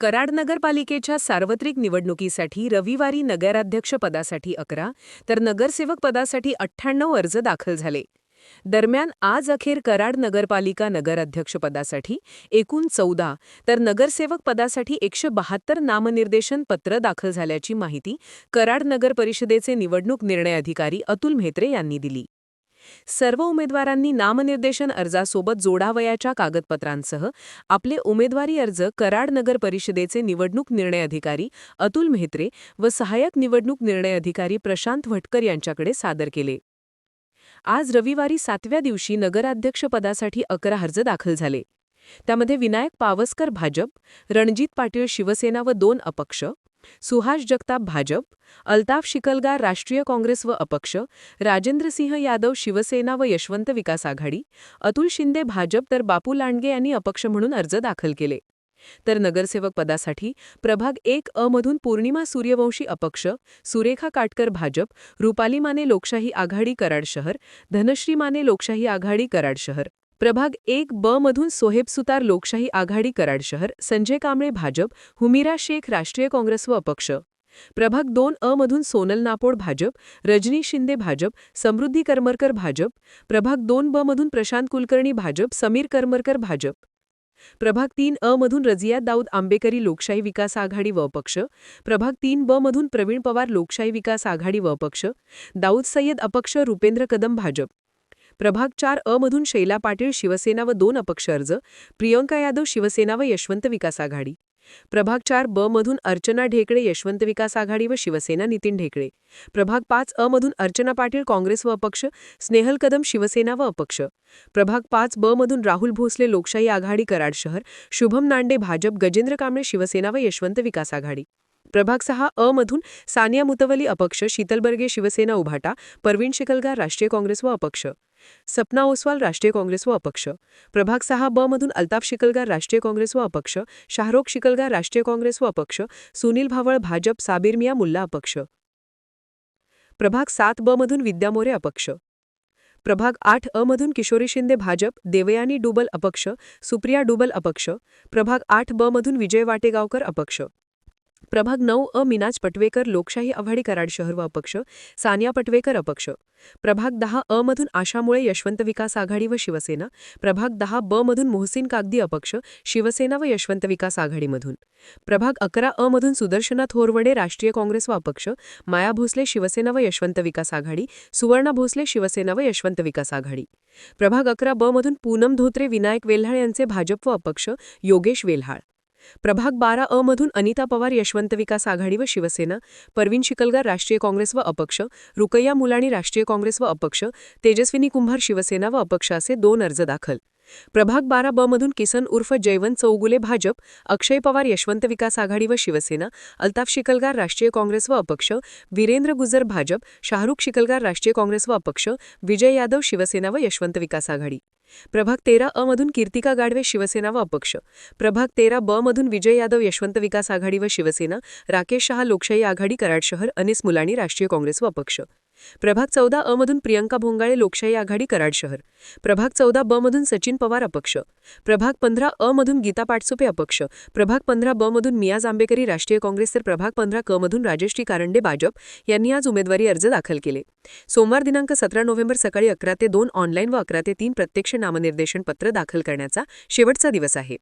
कराड नगरपालिकेच्या सार्वत्रिक निवडणुकीसाठी रविवारी नगराध्यक्षपदासाठी अकरा तर नगरसेवक पदासाठी अठ्ठ्याण्णव अर्ज दाखल झाले. दरम्यान आज अखेर कराड नगरपालिका नगराध्यक्षपदासाठी एकूण चौदा तर नगरसेवक पदासाठी एकशे बहात्तर नामनिर्देशन पत्र दाखल झाल्याची माहिती कराड नगर परिषदेचे निवडणूक निर्णय अधिकारी अतुल म्हेत्रे यांनी दिली. सर्व उमेदवारांनी नामनिर्देशन अर्जासोबत जोडावयाच्या कागदपत्रांसह आपले उमेदवारी अर्ज कराड नगर परिषदेचे निवडणूक निर्णय अधिकारी अतुल मेहत्रे व सहाय्यक निवडणूक निर्णय अधिकारी प्रशांत भटकर यांच्याकडे सादर केले. आज रविवारी सातव्या दिवशी नगराध्यक्षपदासाठी अकरा अर्ज दाखल झाले. त्यामध्ये विनायक पावसकर भाजप रणजित पाटील शिवसेना व दोन अपक्ष सुहास जगताप भाजप अल्ताफ शिकलगार राष्ट्रीय काँग्रेस व अपक्ष राजेंद्र सिंह यादव शिवसेना व यशवंत विकास आघाडी अतुल शिंदे भाजप तर बापू लांडगे यांनी अपक्ष म्हणून अर्ज दाखल केले. तर नगरसेवक पदासाठी प्रभाग एक अ मधून पौर्णिमा सूर्यवंशी अपक्ष सुरेखा काटकर भाजप रुपाली माने लोकशाही आघाडी कराड शहर धनश्री माने लोकशाही आघाडी कराड शहर. प्रभाग एक ब मधून सोहेब सुतार लोकशाही आघाडी कराड शहर संजय कांबळे भाजप हुमिरा शेख राष्ट्रीय काँग्रेस व अपक्ष. प्रभाग दोन अ मधून सोनल नापोड भाजप रजनी शिंदे भाजप समृद्धी करमरकर भाजप प्रभाग दोन ब मधून प्रशांत कुलकर्णी भाजप समीर करमरकर भाजप. प्रभाग तीन अ मधून रजिया दाऊद आंबेकरी लोकशाही विकास आघाडी व अपक्ष. प्रभाग तीन ब मधून प्रवीण पवार लोकशाही विकास आघाडी व अपक्ष. दाऊद सय्यद अपक्ष रुपेंद्र कदम भाजप. प्रभाग चार अ मधून शैला पाटील शिवसेना व दोन अपक्ष अर्ज प्रियंका यादव शिवसेना व यशवंत विकास आघाडी. प्रभाग चार ब मधून अर्चना ढेकळे यशवंत विकास आघाडी व शिवसेना नितीन ढेकळे. प्रभाग पाच अ मधून अर्चना पाटील काँग्रेस व अपक्ष स्नेहल कदम शिवसेना व अपक्ष. प्रभाग पाच ब मधून राहुल भोसले लोकशाही आघाडी कराड शहर. शुभम नांडे भाजप गजेंद्र कांबळे शिवसेना व यशवंत विकास आघाडी. प्रभाग सहा अ मधून सानिया मुतवली अपक्ष. शीतलबर्गे शिवसेना उभाटा. परवीन शिकलगार राष्ट्रीय काँग्रेस व अपक्ष. सपना ओसवाल राष्ट्रीय काँग्रेस व अपक्ष. प्रभाग सहा ब मधून अल्ताफ शिकलगार राष्ट्रीय काँग्रेस व अपक्ष. शाहरुख शिकलगार राष्ट्रीय काँग्रेस व अपक्ष. सुनील भावळ भाजप. साबीर मिया मुल्ला अपक्ष. प्रभाग सात ब मधून विद्या मोरे अपक्ष. प्रभाग आठ अ मधून किशोरी शिंदे भाजप. देवयानी डुबल अपक्ष. सुप्रिया डुबल अपक्ष. प्रभाग आठ ब मधून विजय वाटेगावकर अपक्ष. प्रभाग नऊ अ. मिनाज पटवेकर लोकशाही आघाडी कराड शहर व अपक्ष सानिया पटवेकर अपक्ष. प्रभाग दहा अ. मधून आशामुळे यशवंत विकास आघाडी व शिवसेना. प्रभाग दहा ब. मधून मोहसिन कागदी अपक्ष शिवसेना व यशवंत विकास आघाडीमधून प्रभाग अकरा अ. मधून सुदर्शना थोरवडे राष्ट्रीय काँग्रेस व अपक्ष माया भोसले शिवसेना व यशवंत विकास आघाडी सुवर्णा भोसले शिवसेना व यशवंत विकास आघाडी. प्रभाग अकरा ब. मधून पूनम धोत्रे विनायक वेल्हाळ यांचे भाजप व अपक्ष योगेश वेल्हाळ. प्रभाग बारा अ मधून अनिता पवार यशवंत विकास आघाडी व शिवसेना परवीन शिकलगार राष्ट्रीय काँग्रेस व अपक्ष रुकैया मुलाणी राष्ट्रीय काँग्रेस व अपक्ष तेजस्विनी कुंभार शिवसेना व अपक्ष असे दोन अर्ज दाखल. प्रभाग बारा ब मधून किसन उर्फ जयवंत चौगुले भाजप अक्षय पवार यशवंत विकास आघाडी व शिवसेना अल्ताफ शिकलगार राष्ट्रीय काँग्रेस व अपक्ष वीरेंद्र गुजर भाजप शाहरुख शिकलगार राष्ट्रीय काँग्रेस व अपक्ष विजय यादव शिवसेना व यशवंत विकास आघाडी. प्रभाग तेरा अ मधून कीर्तिका गाडवे शिवसेना व अपक्ष. प्रभाग तेरा ब मधून विजय यादव यशवंत विकास आघाडी व शिवसेना राकेश शहा लोकशाही आघाडी कराड शहर अनिस मुलाणी राष्ट्रीय काँग्रेस व अपक्ष. प्रभाग चौदा अ मधून प्रियंका भोंगाळे लोकशाही आघाडी कराड शहर. प्रभाग चौदा ब मधून सचिन पवार अपक्ष. प्रभाग पंधरा अ मधून गीता पाटसुपे अपक्ष. प्रभाग पंधरा ब मधून मियाज आंबेकरी राष्ट्रीय काँग्रेस तर प्रभाग पंधरा क मधून राजेश कारंडे भाजप यांनी आज उमेदवारी अर्ज दाखल केले. सोमवार दिनांक सतरा नोव्हेंबर सकाळी अकरा ते दोन ऑनलाईन व अकरा ते तीन प्रत्यक्ष नामनिर्देशन पत्र दाखल करण्याचा शेवटचा दिवस आहे.